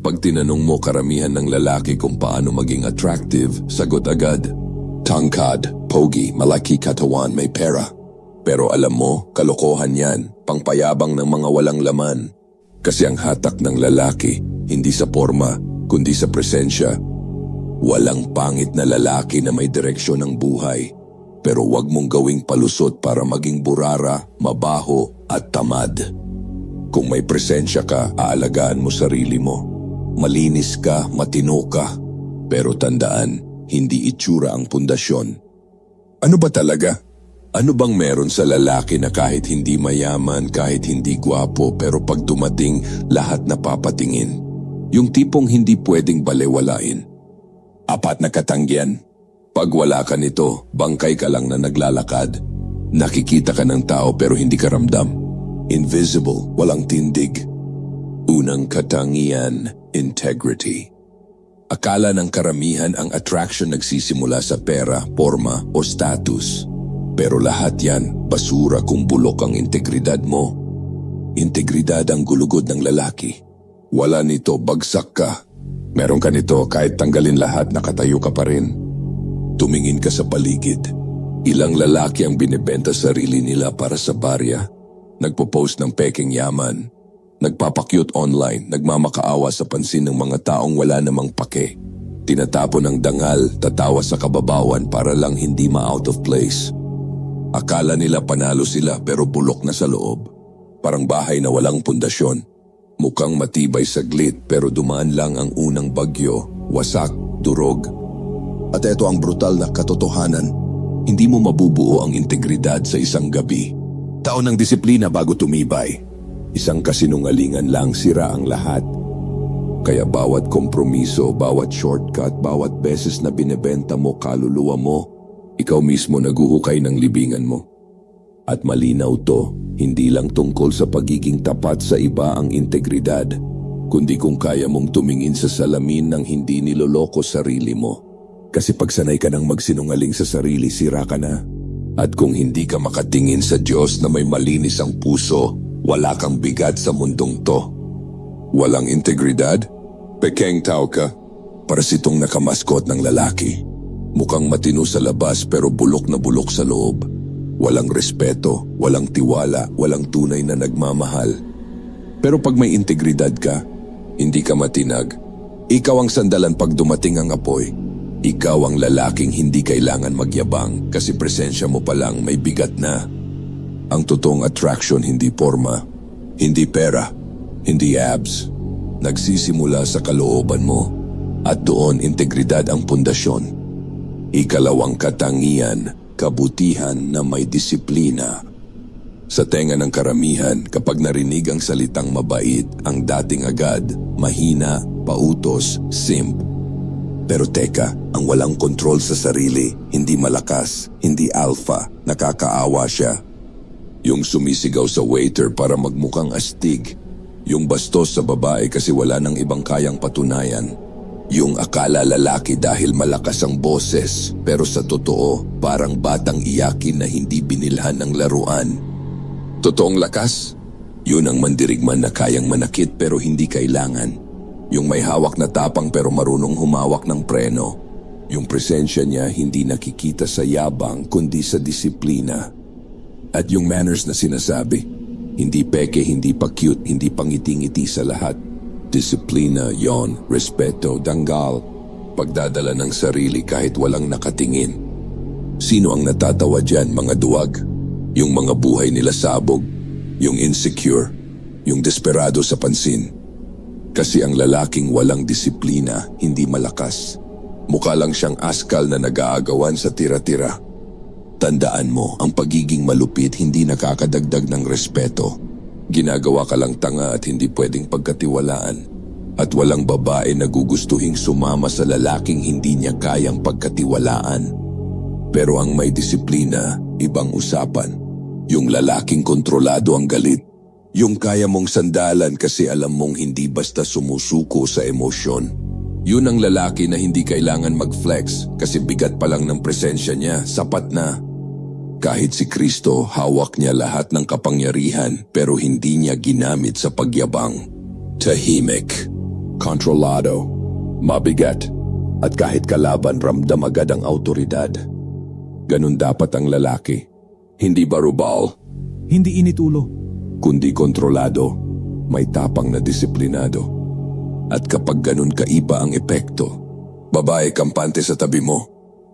Pag tinanong mo karamihan ng lalaki kung paano maging attractive, sagot agad. Tangkad, pogi, malaki katawan, may pera. Pero alam mo, kalokohan yan, pangpayabang ng mga walang laman. Kasi ang hatak ng lalaki, hindi sa forma, kundi sa presensya. Walang pangit na lalaki na may direksyon ng buhay. Pero wag mong gawing palusot para maging burara, mabaho at tamad. Kung may presensya ka, aalagaan mo sarili mo. Malinis ka, matino ka. Pero tandaan, hindi itsura ang pundasyon. Ano ba talaga? Ano bang meron sa lalaki na kahit hindi mayaman, kahit hindi gwapo, pero pag dumating, lahat napapatingin? Yung tipong hindi pwedeng balewalain. Apat na katanggian. Pag wala ka nito, bangkay ka lang na naglalakad. Nakikita ka ng tao pero hindi ka ramdam. Invisible, walang tindig. Unang katangian, integrity. Akala ng karamihan ang attraction nagsisimula sa pera, forma o status. Pero lahat yan, basura kung bulok ang integridad mo. Integridad ang gulugod ng lalaki. Wala nito, bagsak ka. Meron ka nito kahit tanggalin lahat, nakatayo ka pa rin. Tumingin ka sa paligid. Ilang lalaki ang binibenta sarili nila para sa barya. Nagpo-post ng peking yaman. Nagpapakyut online, nagmamakaawa sa pansin ng mga taong wala namang pake. Tinatapon ng dangal, tatawa sa kababawan para lang hindi ma-out of place. Akala nila panalo sila pero bulok na sa loob. Parang bahay na walang pundasyon. Mukhang matibay saglit pero dumaan lang ang unang bagyo, wasak, durog. At ito ang brutal na katotohanan. Hindi mo mabubuo ang integridad sa isang gabi. Taon ng disiplina bago tumibay. Isang kasinungalingan lang sira ang lahat. Kaya bawat kompromiso, bawat shortcut, bawat beses na binebenta mo kaluluwa mo, ikaw mismo naguhukay ng libingan mo. At malinaw to, hindi lang tungkol sa pagiging tapat sa iba ang integridad, kundi kung kaya mong tumingin sa salamin ng hindi niloloko sarili mo. Kasi pag sanay ka ng magsinungaling sa sarili, sira ka na. At kung hindi ka makatingin sa Diyos na may malinis ang puso, wala kang bigat sa mundong to. Walang integridad? Pekeng tao ka? Para sitong nakamaskot ng lalaki. Mukhang matino sa labas pero bulok na bulok sa loob. Walang respeto, walang tiwala, walang tunay na nagmamahal. Pero pag may integridad ka, hindi ka matinag. Ikaw ang sandalan pag dumating ang apoy. Ikaw ang lalaking hindi kailangan magyabang kasi presensya mo pa lang may bigat na. Ang totoong attraction hindi forma, hindi pera, hindi abs. Nagsisimula sa kalooban mo at doon integridad ang pundasyon. Ikalawang katangian, kabutihan na may disiplina. Sa tenga ng karamihan, kapag narinig ang salitang mabait, ang dating agad, mahina, pautos, simp. Pero teka, ang walang kontrol sa sarili, hindi malakas, hindi alpha, nakakaawa siya. Yung sumisigaw sa waiter para magmukhang astig. Yung bastos sa babae kasi wala nang ibang kayang patunayan. Yung akala lalaki dahil malakas ang boses, pero sa totoo, parang batang iyakin na hindi binilhan ng laruan. Totoong lakas? Yun ang mandirigman na kayang manakit pero hindi kailangan. Yung may hawak na tapang pero marunong humawak ng preno. Yung presensya niya hindi nakikita sa yabang kundi sa disiplina. At yung manners na sinasabi, hindi peke, hindi pa cute, hindi pangiti-ngiti sa lahat. Disiplina, yon, respeto, danggal, pagdadala ng sarili kahit walang nakatingin. Sino ang natatawa dyan, mga duwag? Yung mga buhay nila sabog, yung insecure, yung desperado sa pansin. Kasi ang lalaking walang disiplina, hindi malakas. Mukha lang siyang askal na nag-aagawan sa tira-tira. Tandaan mo, ang pagiging malupit hindi nakakadagdag ng respeto. Ginagawa ka lang tanga at hindi pwedeng pagkatiwalaan. At walang babae na gugustuhing sumama sa lalaking hindi niya kayang pagkatiwalaan. Pero ang may disiplina, ibang usapan. Yung lalaking kontrolado ang galit. Yung kaya mong sandalan kasi alam mong hindi basta sumusuko sa emosyon. Yun ang lalaki na hindi kailangan mag-flex kasi bigat pa lang ng presensya niya, sapat na. Kahit si Kristo, hawak niya lahat ng kapangyarihan pero hindi niya ginamit sa pagyabang. Tahimik. kontrolado, mabigat, at kahit kalaban ramdam agad ang autoridad. Ganun dapat ang lalaki. Hindi barubal, Hindi initulo. kundi kontrolado, may tapang na disiplinado. At kapag ganun kaiba ang epekto, babae kampante sa tabi mo,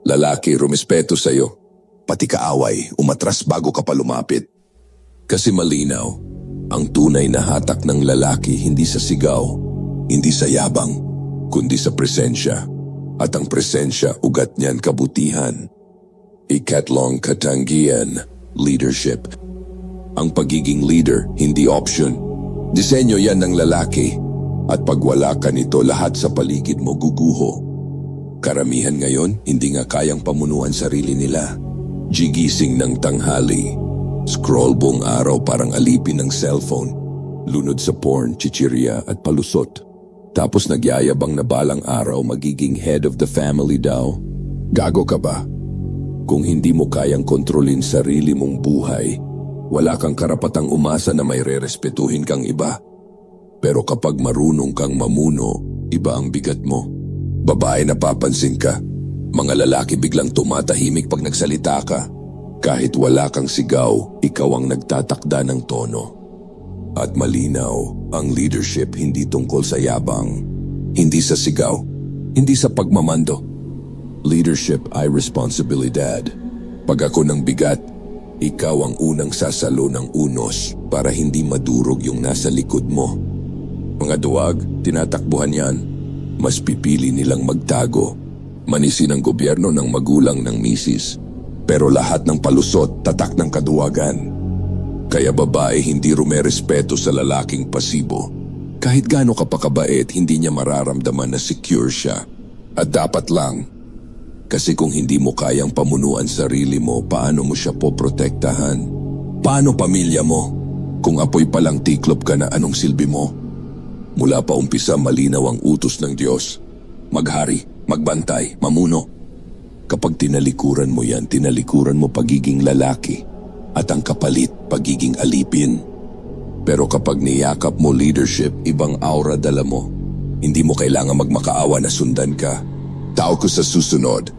lalaki rumispeto sa'yo, pati kaaway umatras bago ka pa lumapit. Kasi malinaw, ang tunay na hatak ng lalaki hindi sa sigaw, hindi sa yabang, kundi sa presensya. At ang presensya ugat niyan kabutihan. Ikatlong katanggian, leadership. Ang pagiging leader, hindi option. Disenyo yan ng lalaki. At pag wala ka nito, lahat sa paligid mo guguho. Karamihan ngayon, hindi nga kayang pamunuan sarili nila. Gigising ng tanghali. Scroll buong araw parang alipin ng cellphone. Lunod sa porn, chichirya at palusot. Tapos nagyayabang na balang araw magiging head of the family daw. Gago ka ba? Kung hindi mo kayang kontrolin sarili mong buhay, wala kang karapatang umasa na may rerespetuhin kang iba. Pero kapag marunong kang mamuno, iba ang bigat mo. Babae napapansin ka. Mga lalaki biglang tumatahimik pag nagsalita ka. Kahit wala kang sigaw, ikaw ang nagtatakda ng tono. At malinaw, ang leadership hindi tungkol sa yabang. Hindi sa sigaw. Hindi sa pagmamando. Leadership ay responsibilidad. Pag ako ng bigat, ikaw ang unang sasalo ng unos para hindi madurog yung nasa likod mo. Mga duwag, tinatakbuhan yan. Mas pipili nilang magtago. Manisin ang gobyerno ng magulang ng misis. Pero lahat ng palusot, tatak ng kaduwagan. Kaya babae hindi rumerespeto sa lalaking pasibo. Kahit gaano ka pa kabait, hindi niya mararamdaman na secure siya. At dapat lang, kasi kung hindi mo kayang pamunuan sarili mo, paano mo siya poprotektahan? Paano pamilya mo? Kung apoy palang tiklop ka na anong silbi mo? Mula pa umpisa malinaw ang utos ng Diyos. Maghari, magbantay, mamuno. Kapag tinalikuran mo yan, tinalikuran mo pagiging lalaki. At ang kapalit, pagiging alipin. Pero kapag niyakap mo leadership, ibang aura dala mo. Hindi mo kailangan magmakaawa na sundan ka. Tao ko sa susunod.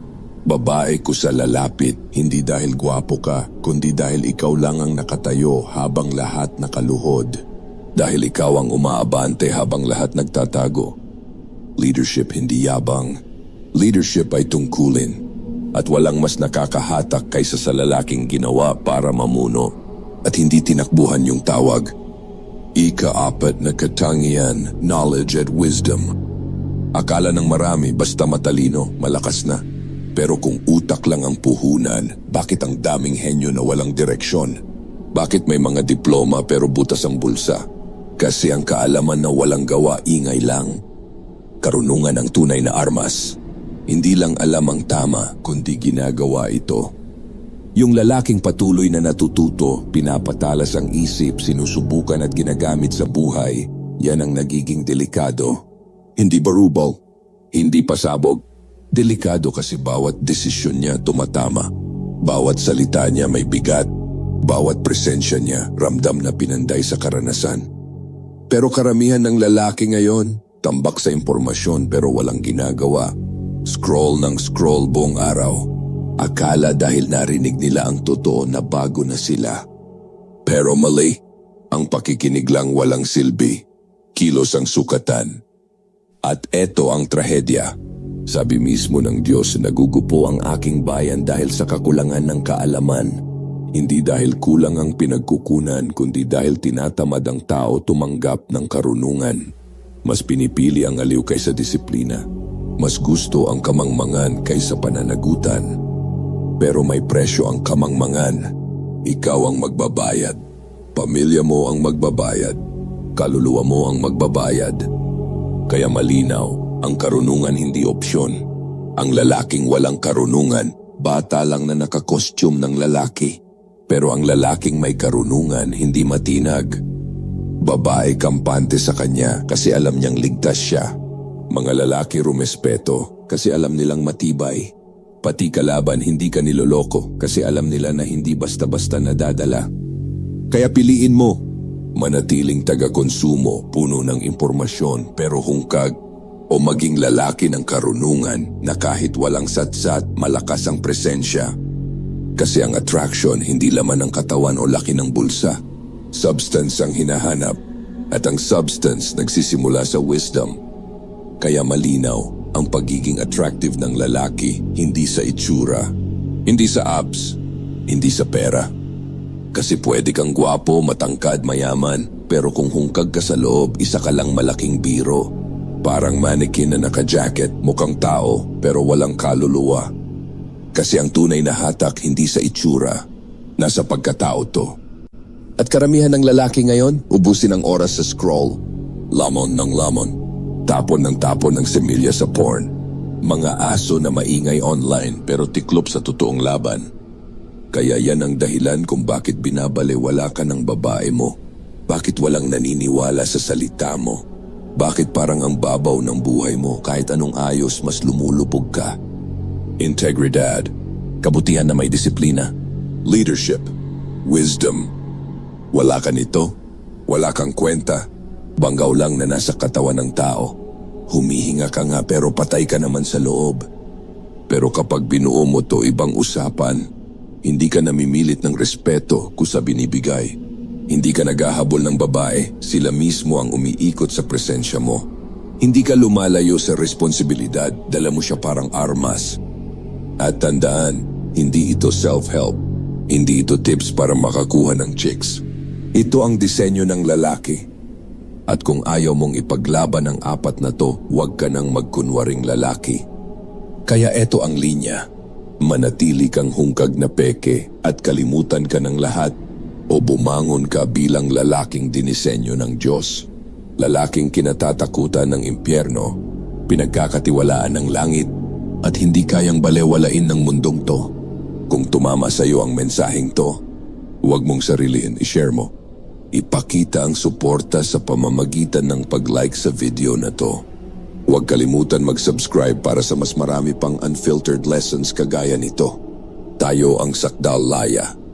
Babae ko sa lalapit, hindi dahil gwapo ka, kundi dahil ikaw lang ang nakatayo habang lahat nakaluhod. Dahil ikaw ang umaabante habang lahat nagtatago. Leadership hindi yabang. Leadership ay tungkulin. At walang mas nakakahatak kaysa sa lalaking ginawa para mamuno. At hindi tinakbuhan yung tawag. Ika-apat na katangian, knowledge at wisdom. Akala ng marami basta matalino, malakas na. Pero kung utak lang ang puhunan, bakit ang daming henyo na walang direksyon? Bakit may mga diploma pero butas ang bulsa? Kasi ang kaalaman na walang gawa ingay lang. Karunungan ang tunay na armas. Hindi lang alam ang tama, kundi ginagawa ito. Yung lalaking patuloy na natututo, pinapatalas ang isip, sinusubukan at ginagamit sa buhay, yan ang nagiging delikado. Hindi barubal, hindi pasabog. Delikado kasi bawat desisyon niya tumatama. Bawat salita niya may bigat. Bawat presensya niya ramdam na pinanday sa karanasan. Pero karamihan ng lalaki ngayon, tambak sa impormasyon pero walang ginagawa. Scroll ng scroll buong araw. Akala dahil narinig nila ang totoo na bago na sila. Pero mali, ang pakikinig lang walang silbi. Kilos ang sukatan. At eto ang trahedya. Sabi mismo ng Diyos, nagugupo ang aking bayan dahil sa kakulangan ng kaalaman. Hindi dahil kulang ang pinagkukunan, kundi dahil tinatamad ang tao tumanggap ng karunungan. Mas pinipili ang aliw kaysa disiplina. Mas gusto ang kamangmangan kaysa pananagutan. Pero may presyo ang kamangmangan. Ikaw ang magbabayad. Pamilya mo ang magbabayad. Kaluluwa mo ang magbabayad. Kaya malinaw, ang karunungan hindi opsyon. Ang lalaking walang karunungan, bata lang na nakakostyum ng lalaki. Pero ang lalaking may karunungan, hindi matinag. Babae kampante sa kanya kasi alam niyang ligtas siya. Mga lalaki rumespeto kasi alam nilang matibay. Pati kalaban hindi ka niloloko kasi alam nila na hindi basta-basta nadadala. Kaya piliin mo, Manatiling taga-konsumo, puno ng impormasyon pero hungkag o maging lalaki ng karunungan na kahit walang satsat, malakas ang presensya. Kasi ang attraction hindi laman ng katawan o laki ng bulsa. Substance ang hinahanap at ang substance nagsisimula sa wisdom. Kaya malinaw ang pagiging attractive ng lalaki hindi sa itsura, hindi sa abs, hindi sa pera. Kasi pwede kang gwapo, matangkad, mayaman, pero kung hungkag ka sa loob, isa ka lang malaking biro. Parang mannequin na naka-jacket, mukhang tao, pero walang kaluluwa. Kasi ang tunay na hatak hindi sa itsura, nasa pagkatao to. At karamihan ng lalaki ngayon, ubusin ang oras sa scroll. Lamon ng lamon. Tapon ng tapon ng semilya sa porn. Mga aso na maingay online pero tiklop sa totoong laban. Kaya yan ang dahilan kung bakit binabaliwala ka ng babae mo. Bakit walang naniniwala sa salita mo. Bakit parang ang babaw ng buhay mo kahit anong ayos mas lumulubog ka. Integridad, kabutihan na may disiplina, leadership, wisdom. Wala ka nito, wala kang kwenta, banggaw lang na nasa katawan ng tao. Humihinga ka nga pero patay ka naman sa loob. Pero kapag binuo mo to ibang usapan, hindi ka namimilit ng respeto kusa binibigay. Hindi ka naghahabol ng babae, sila mismo ang umiikot sa presensya mo. Hindi ka lumalayo sa responsibilidad, dala mo siya parang armas. At tandaan, hindi ito self-help. Hindi ito tips para makakuha ng chicks. Ito ang disenyo ng lalaki. At kung ayaw mong ipaglaban ang apat na to, huwag ka nang magkunwaring lalaki. Kaya eto ang linya. Manatili kang hungkag na peke at kalimutan ka ng lahat o bumangon ka bilang lalaking dinisenyo ng Diyos. Lalaking kinatatakutan ng impyerno, pinagkakatiwalaan ng langit at hindi kayang balewalain ng mundong to. Kung tumama sa iyo ang mensaheng to, huwag mong sariliin, i-share mo. Ipakita ang suporta sa pamamagitan ng pag-like sa video na to. Huwag kalimutan mag-subscribe para sa mas marami pang unfiltered lessons kagaya nito. Tayo ang Sakdal Laya